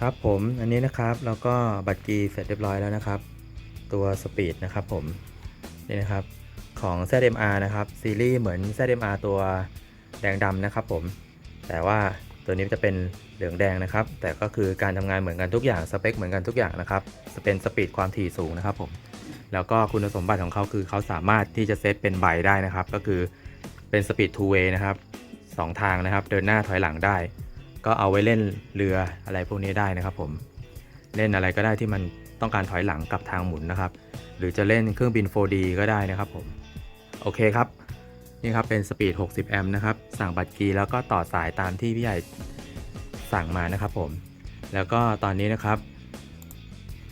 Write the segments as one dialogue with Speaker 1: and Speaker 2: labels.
Speaker 1: ครับผมอันนี้นะครับแล้วก็บัตรกีเสร็จเรียบร้อยแล้วนะครับ ตัวสปีดนะครับผมนี่นะครับของ ZMR นะครับซีรีส์เหมือน ZMR ตัวแดงดำนะครับผม แต่ว่าตัวนี้จะเป็นเหลืองแดงนะครับ แต่ก็คือการทำงานเหมือนกันทุกอย่างสเปคเหมือนกันทุกอย่างนะครับจะเป็นสปีดความถี่สูงนะครับผมแล้วก็คุณสมบัติของเขาคือเขาสามารถที่จะเซตเป็นใบได้นะครับ ก็คือเป็นสปีด two way นะครับสองทางนะครับ เดินหน้าถอยหลังได้ ก็เอาไว้เล่นเรืออะไรพวกนี้ได้นะครับ ผมเล่นอะไรก็ได้ที่มันต้องการถอยหลังกับทางหมุนนะครับ หรือจะเล่นเครื่องบิน 4D ก็ได้นะครับผมโอเคครับนี่ครับเป็นสปีด 60 แอมป์นะครับสั่งบัตรกีแล้วก็ต่อสายตามที่พี่ใหญ่สั่งมานะครับผม แล้วก็ตอนนี้นะครับ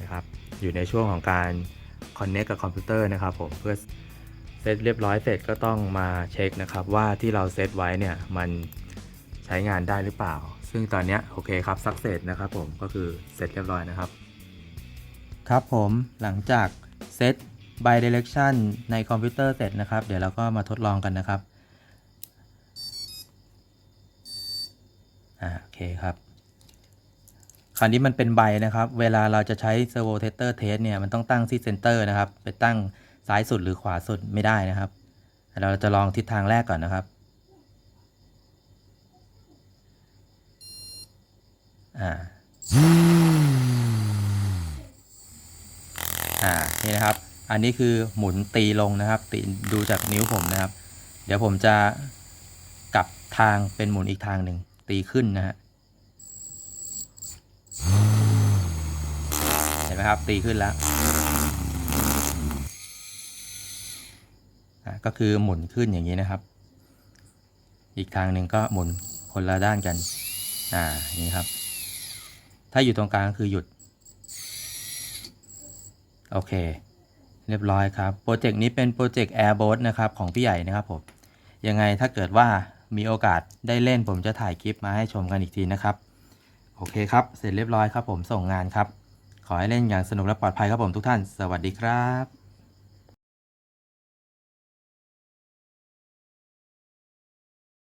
Speaker 1: นะครับ อยู่ในช่วงของการ Connect กับคอมพิวเตอร์นะครับผมเพื่อเซตเรียบร้อยเสร็จก็ต้องมาเช็คนะครับว่าที่เราเซตไว้เนี่ยมัน ใช้งานได้หรือเปล่า ซึ่งตอนนี้โอเคครับสักเสร็จนะครับผมก็คือเสร็จเรียบร้อยนะครับ ครับผมหลังจากเซต by direction ในคอมพิวเตอร์เสร็จนะครับ เดี๋ยวเราก็มาทดลองกันนะครับอ่าโอเคครับคราวนี้มันเป็นใบนะครับ เวลาเราจะใช้ servo tester test เทสเนี่ยมันต้องตั้งที่ center นะครับ ไปตั้งซ้ายสุดหรือขวาสุดไม่ได้นะครับ เราจะลองทิศทางแรกก่อนนะครับ อ่าอ่านี่นะครับ อันนี้คือหมุนตีลงนะครับ ตีดูจากนิ้วผมนะครับ เดี๋ยวผมจะกลับทางเป็นหมุนอีกทางหนึ่งตีขึ้นนะฮะเห็นไหมครับ ตีขึ้นแล้วก็คือหมุนขึ้นอย่างนี้นะครับ อีกทางหนึ่งก็หมุนคนละด้านกัน อ่า นี่ครับ ถ้าอยู่ตรงกลางคือหยุด โอเค เรียบร้อยครับ โปรเจกต์นี้เป็นโปรเจกต์ Airboat นะครับ ของพี่ใหญ่นะครับผม ยังไงถ้าเกิดว่ามีโอกาสได้เล่นผมจะถ่ายคลิปมาให้ชมกันอีกทีนะครับ โอเคครับ เสร็จเรียบร้อยครับผมส่งงานครับ ขอให้เล่นอย่างสนุกและปลอดภัยครับผมทุกท่าน สวัสดีครับ